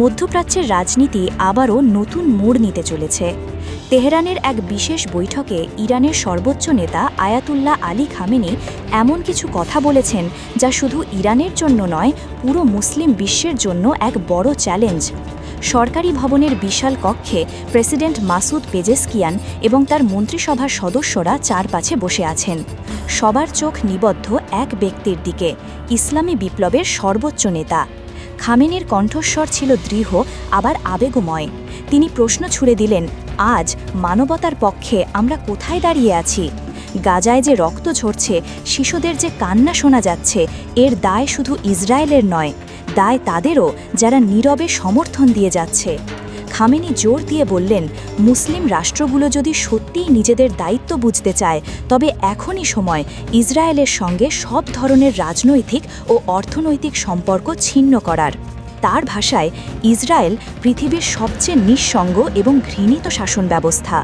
মধ্যপ্রাচ্যের রাজনীতি আবারও নতুন মোড় নিতে চলেছে। তেহরানের এক বিশেষ বৈঠকে ইরানের সর্বোচ্চ নেতা আয়াতুল্লাহ আলী খামেনি এমন কিছু কথা বলেছেন যা শুধু ইরানের জন্য নয়, পুরো মুসলিম বিশ্বের জন্য এক বড় চ্যালেঞ্জ। সরকারি ভবনের বিশাল কক্ষে প্রেসিডেন্ট মাসুদ পেজেস্কিয়ান এবং তার মন্ত্রিসভার সদস্যরা চারপাশে বসে আছেন। সবার চোখ নিবদ্ধ এক ব্যক্তির দিকে, ইসলামী বিপ্লবের সর্বোচ্চ নেতা। খামেনের কণ্ঠস্বর ছিল দৃঢ়, আবার আবেগময়। তিনি প্রশ্ন ছুড়ে দিলেন, আজ মানবতার পক্ষে আমরা কোথায় দাঁড়িয়ে আছি? গাজায় যে রক্ত ঝরছে, শিশুদের যে কান্না শোনা যাচ্ছে, এর দায় শুধু ইসরায়েলের নয়, দায় তাদেরও যারা নীরবে সমর্থন দিয়ে যাচ্ছে। খামেনি জোর দিয়ে বললেন, মুসলিম রাষ্ট্রগুলো যদি সত্যিই নিজেদের দায়িত্ব বুঝতে চায়, তবে এখনই সময়। ইসরায়েলের সঙ্গে সব ধরনের রাজনৈতিক ও অর্থনৈতিক সম্পর্ক ছিন্ন করার। তার ভাষায়, ইসরায়েল পৃথিবীর সবচেয়ে নিঃসঙ্গ এবং ঘৃণিত শাসন ব্যবস্থা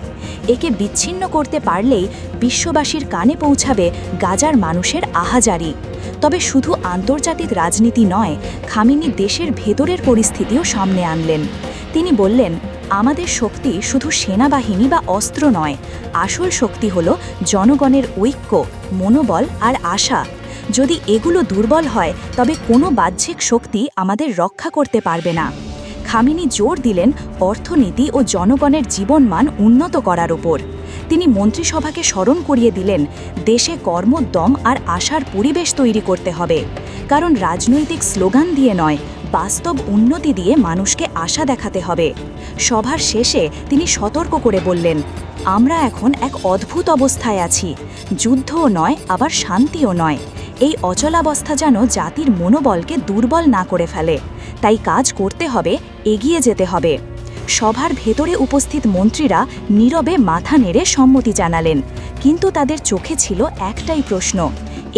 একে বিচ্ছিন্ন করতে পারলেই বিশ্ববাসীর কানে পৌঁছাবে গাজার মানুষের আহাজারি। তবে শুধু আন্তর্জাতিক রাজনীতি নয়, খামিনি দেশের ভেতরের পরিস্থিতিও সামনে আনলেন। তিনি বললেন, আমাদের শক্তি শুধু সেনাবাহিনী বা অস্ত্র নয়, আসল শক্তি হল জনগণের ঐক্য, মনোবল আর আশা। যদি এগুলো দুর্বল হয়, তবে কোনো বাহ্যিক শক্তি আমাদের রক্ষা করতে পারবে না। খামিনি জোর দিলেন অর্থনীতি ও জনগণের জীবনমান উন্নত করার ওপর। তিনি মন্ত্রিসভাকে স্মরণ করিয়ে দিলেন, দেশে কর্মোদ্যম আর আশার পরিবেশ তৈরি করতে হবে, কারণ রাজনৈতিক স্লোগান দিয়ে নয় বাস্তব উন্নতি দিয়ে মানুষকে আশা দেখাতে হবে। সভার শেষে তিনি সতর্ক করে বললেন, আমরা এখন এক অদ্ভুত অবস্থায় আছি। যুদ্ধও নয়, আবার শান্তিও নয়। এই অচলাবস্থা যেন জাতির মনোবলকে দুর্বল না করে ফেলে। তাই কাজ করতে হবে, এগিয়ে যেতে হবে। সভার ভেতরে উপস্থিত মন্ত্রীরা নীরবে মাথা নেড়ে সম্মতি জানালেন। কিন্তু তাদের চোখে ছিল একটাই প্রশ্ন,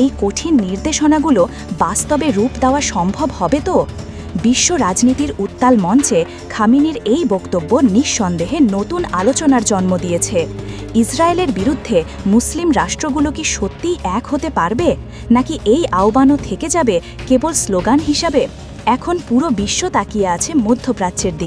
এই কঠিন নির্দেশনাগুলো বাস্তবে রূপ দেওয়া সম্ভব হবে তো? বিশ্ব রাজনীতির উত্তাল মঞ্চে খামিনির এই বক্তব্য নিঃসন্দেহে নতুন আলোচনার জন্ম দিয়েছে। ইসরায়েলের বিরুদ্ধে মুসলিম রাষ্ট্রগুলো কি সত্যিই এক হতে পারবে? নাকি এই আহ্বানও থেকে যাবে কেবল স্লোগান হিসাবে? এখন পুরো বিশ্ব তাকিয়ে আছে মধ্যপ্রাচ্যের দিকে।